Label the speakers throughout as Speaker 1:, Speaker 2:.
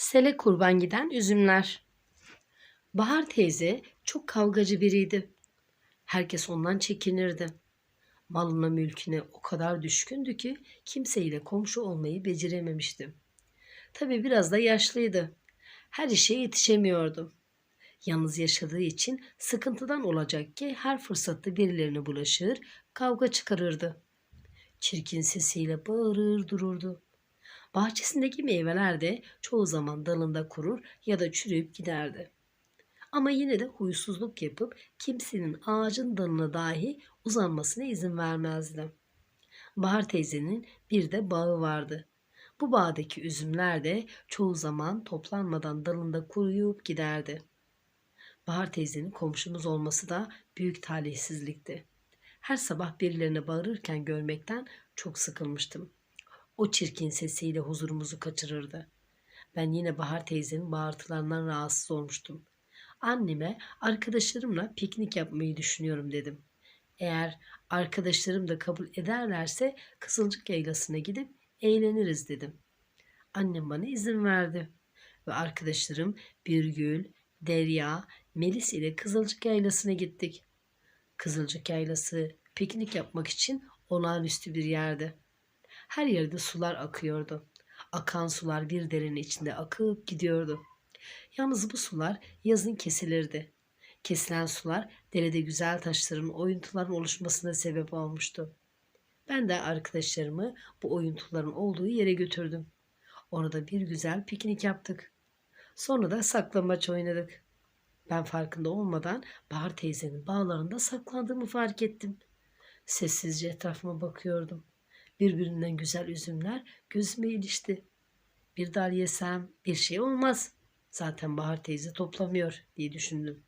Speaker 1: Sele kurban giden üzümler. Bahar teyze çok kavgacı biriydi. Herkes ondan çekinirdi. Malına mülküne o kadar düşkündü ki kimseyle komşu olmayı becerememişti. Tabii biraz da yaşlıydı. Her işe yetişemiyordu. Yalnız yaşadığı için sıkıntıdan olacak ki her fırsatta birilerine bulaşır, kavga çıkarırdı. Çirkin sesiyle bağırır dururdu. Bahçesindeki meyveler de çoğu zaman dalında kurur ya da çürüyüp giderdi. Ama yine de huysuzluk yapıp kimsenin ağacın dalına dahi uzanmasına izin vermezdi. Bahar teyzenin bir de bağı vardı. Bu bağdaki üzümler de çoğu zaman toplanmadan dalında kuruyup giderdi. Bahar teyzenin komşumuz olması da büyük talihsizlikti. Her sabah birilerine bağırırken görmekten çok sıkılmıştım. O çirkin sesiyle huzurumuzu kaçırırdı. Ben yine Bahar teyzenin bağırtılarından rahatsız olmuştum. Anneme arkadaşlarımla piknik yapmayı düşünüyorum dedim. Eğer arkadaşlarım da kabul ederlerse Kızılcık Yaylası'na gidip eğleniriz dedim. Annem bana izin verdi ve arkadaşlarım Birgül, Derya, Melis ile Kızılcık Yaylası'na gittik. Kızılcık Yaylası piknik yapmak için olağanüstü bir yerdi. Her yerde sular akıyordu. Akan sular bir derenin içinde akıp gidiyordu. Yalnız bu sular yazın kesilirdi. Kesilen sular derede güzel taşların, oyuntuların oluşmasına sebep olmuştu. Ben de arkadaşlarımı bu oyuntuların olduğu yere götürdüm. Orada bir güzel piknik yaptık. Sonra da saklambaç oynadık. Ben farkında olmadan Bahar teyzenin bağlarında saklandığımı fark ettim. Sessizce etrafıma bakıyordum. Birbirinden güzel üzümler gözüme ilişti. Bir dal yesem bir şey olmaz. Zaten Bahar teyze toplamıyor diye düşündüm.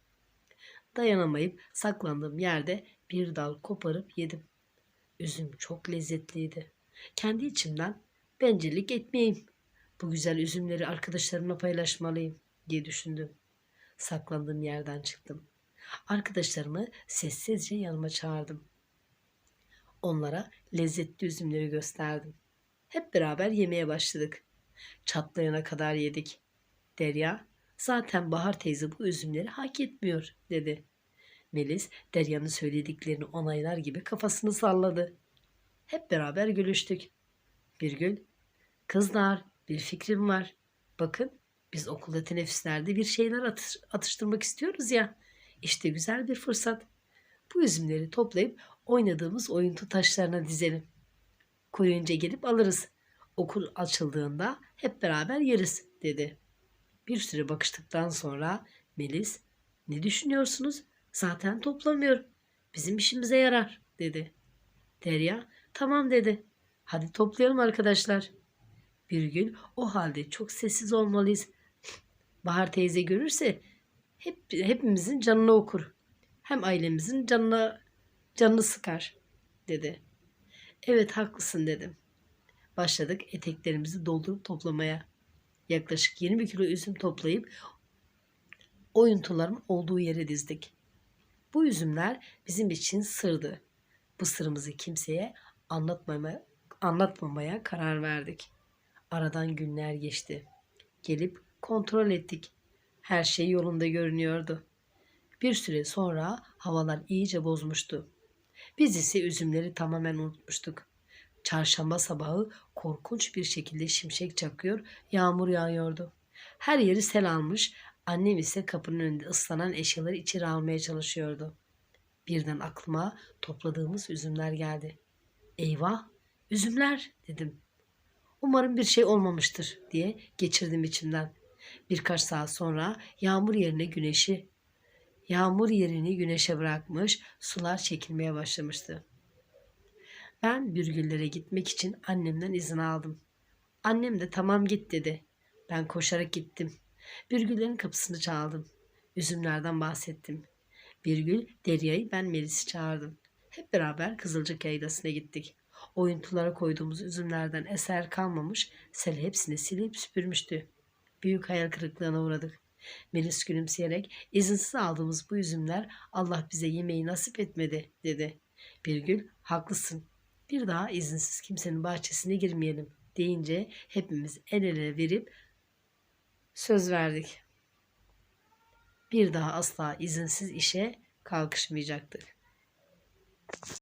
Speaker 1: Dayanamayıp saklandığım yerde bir dal koparıp yedim. Üzüm çok lezzetliydi. Kendi içimden bencillik etmeyeyim. Bu güzel üzümleri arkadaşlarımla paylaşmalıyım diye düşündüm. Saklandığım yerden çıktım. Arkadaşlarımı sessizce yanıma çağırdım. Onlara lezzetli üzümleri gösterdim. Hep beraber yemeye başladık. Çatlayana kadar yedik. Derya, zaten Bahar teyze bu üzümleri hak etmiyor dedi. Melis, Derya'nın söylediklerini onaylar gibi kafasını salladı. Hep beraber gülüştük. Birgül, kızlar bir fikrim var. Bakın biz okulda teneffüslerde bir şeyler atış, atıştırmak istiyoruz ya. İşte güzel bir fırsat. Bu üzümleri toplayıp oynadığımız oyuntu taşlarına dizelim. Kuruyunca gelip alırız. Okul açıldığında hep beraber yeriz dedi. Bir süre bakıştıktan sonra Melis ne düşünüyorsunuz? Zaten toplamıyor. Bizim işimize yarar dedi. Derya tamam dedi. Hadi toplayalım arkadaşlar. Bir gün o halde çok sessiz olmalıyız. Bahar teyze görürse hep hepimizin canını okur. Hem ailemizin canına canını sıkar dedi. Evet haklısın dedim. Başladık eteklerimizi doldurup toplamaya. Yaklaşık 20 kilo üzüm toplayıp oyuntuların olduğu yere dizdik. Bu üzümler bizim için sırdı. Bu sırrımızı kimseye anlatmamaya, anlatmamaya karar verdik. Aradan günler geçti. Gelip kontrol ettik. Her şey yolunda görünüyordu. Bir süre sonra havalar iyice bozmuştu. Biz ise üzümleri tamamen unutmuştuk. Çarşamba sabahı korkunç bir şekilde şimşek çakıyor, yağmur yağıyordu. Her yeri sel almış, annem ise kapının önünde ıslanan eşyaları içeri almaya çalışıyordu. Birden aklıma topladığımız üzümler geldi. Eyvah, üzümler dedim. Umarım bir şey olmamıştır diye geçirdim içimden. Birkaç saat sonra yağmur yerine güneşi yağmur yerini güneşe bırakmış, sular çekilmeye başlamıştı. Ben Bürgüllere gitmek için annemden izin aldım. Annem de tamam git dedi. Ben koşarak gittim. Bürgüllerin kapısını çaldım. Üzümlerden bahsettim. Birgül, Derya'yı ben Melis'i çağırdım. Hep beraber Kızılcık Yaylası'na gittik. Oyuntulara koyduğumuz üzümlerden eser kalmamış, sel hepsini silip süpürmüştü. Büyük hayal kırıklığına uğradık. Melis gülümseyerek izinsiz aldığımız bu üzümler Allah bize yemeği nasip etmedi dedi. Birgül haklısın bir daha izinsiz kimsenin bahçesine girmeyelim deyince hepimiz el ele verip Söz verdik. Bir daha asla izinsiz işe kalkışmayacaktık.